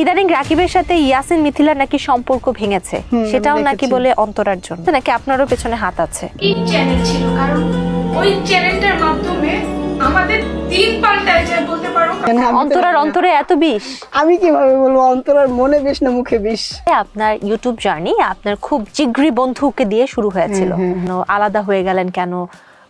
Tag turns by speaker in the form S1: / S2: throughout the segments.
S1: ইদানিং রাকিবের সাথে ইয়াসিন মিথিলার নাকি সম্পর্ক ভেঙেছে? সেটাও নাকি বলে অন্তরার জন্য। নাকি আপনারও পেছনে হাত আছে?
S2: কি চ্যানেল ছিল কারণ ওই চ্যানেলটার মাধ্যমে আমাদের দিন পাল্টায় যায় বলতে পারো।
S1: অন্তরার অন্তরে এত বিষ?
S3: আমি কীভাবে বলব? অন্তরার মনে বিষ না মুখে বিষ?
S1: আপনার ইউটিউব জার্নি আপনার খুব জিগরি বন্ধুকে দিয়ে শুরু হয়েছিল। আলাদা হয়ে গেলেন কেন?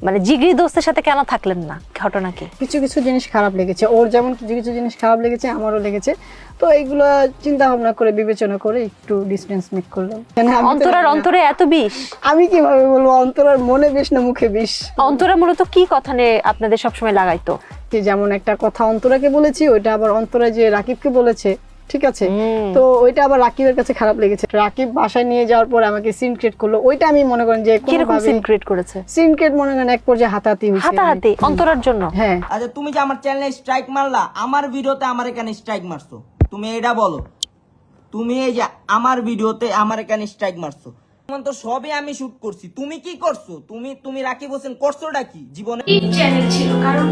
S1: মানে জিগরি দোস্তের সাথে কেন থাকলেন না? ঘটনা কি?
S3: কিছু কিছু জিনিস খারাপ লেগেছে। ওর যেমন কিছু কিছু জিনিস খারাপ লেগেছে আমারও লেগেছে। তো এইগুলো চিন্তা ভাবনা করে বিবেচনা করে একটু ডিস্টেন্স মেক করলাম। কেন আমি তো
S1: অন্তরার অন্তরে এত বিষ?
S3: আমি কীভাবে বলব অন্তরার মনে বিষ না মুখে বিষ?
S1: অন্তরা মূলত কি কথা নিয়ে আপনাদের সবসময় লাগাইতো?
S3: যে যেমন একটা কথা অন্তরাকে বলেছি ওইটা আবার অন্তরা যে রাকিবকে বলেছে ঠিক আছে? তো ওইটা আবার রাকিবের কাছে খারাপ লেগেছে। রাকিব বাসায় নিয়ে যাওয়ার পর আমাকে সিন ক্রিয়েট করল। ওইটা আমি মনে করেন যে
S1: কীরকম সিন ক্রিয়েট করেছে?
S3: সিন ক্রিয়েট মনে করেন এক পর্যায়ে হাতাহাতি হয়েছে।
S1: হাতাহাতি অন্তরার জন্য?
S3: হ্যাঁ।
S4: আচ্ছা তুমি যে আমার চ্যানেলে স্ট্রাইক মারলা আমার ভিডিওতে আমার এখানে স্ট্রাইক মারছো। তুমি এটা বলো। তুমি এই যে আমার ভিডিওতে আমার এখানে স্ট্রাইক মারছো। এখন তো সবই আমি শুট করছি। তুমি কি করছ? তুমি তুমি রাকিব হোসেন করছোটা কি জীবনে?
S2: কি চ্যানেল ছিল কারণ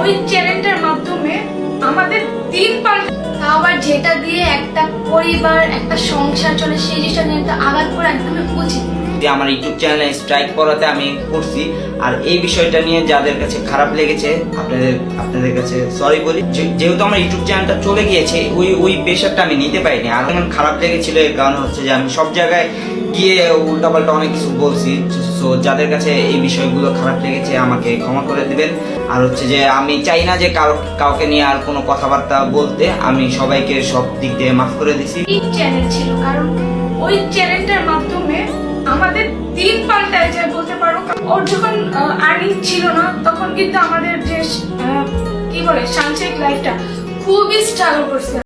S2: ওই চ্যানেলটার মাধ্যমে আমাদের দিন পাল্টা
S5: তাও আবার যেটা দিয়ে একটা পরিবার একটা সংসার চলে সেই জিনিসটা নিয়ে তো আঘাত করা একদমই উচিত।
S4: যে আমার ইউটিউব চ্যানেলে স্ট্রাইক করাতে আমি করছি আর এই বিষয়টা নিয়ে যাদের কাছে খারাপ লেগেছে আপনাদের আপনাদের কাছে সরি বলি যে- যেহেতু আমার ইউটিউব চ্যানেলটা চলে গিয়েছে ওই ওই প্রেশারটা আমি নিতে পারিনি আর এখন খারাপ লেগেছিল এর কারণ হচ্ছে যে আমি সব জায়গায় গিয়ে উল্টাপাল্টা অনেক কিছু বলছি সো যাদের কাছে এই বিষয়গুলো খারাপ লেগেছে, আমাকে ক্ষমা করে দেবেন। আর হচ্ছে যে, আমি চাই না যে কারও, কাউকে নিয়ে আর কোনো কথাবার্তা বলতে। আমি সবাইকে সব দিক দিয়ে মাফ করে দিছি।
S2: কি চ্যানেল ছিল, কারণ ওই চ্যানেলটার মাধ্যমে আমাদের দিন পাল্টায় যায় বলতে পারো। ওর যখন আর্নিং ছিল না, তখন কিন্তু আমাদের যে কি বলে সাংসারিক লাইফটা খুবই স্ট্রাগল করছে।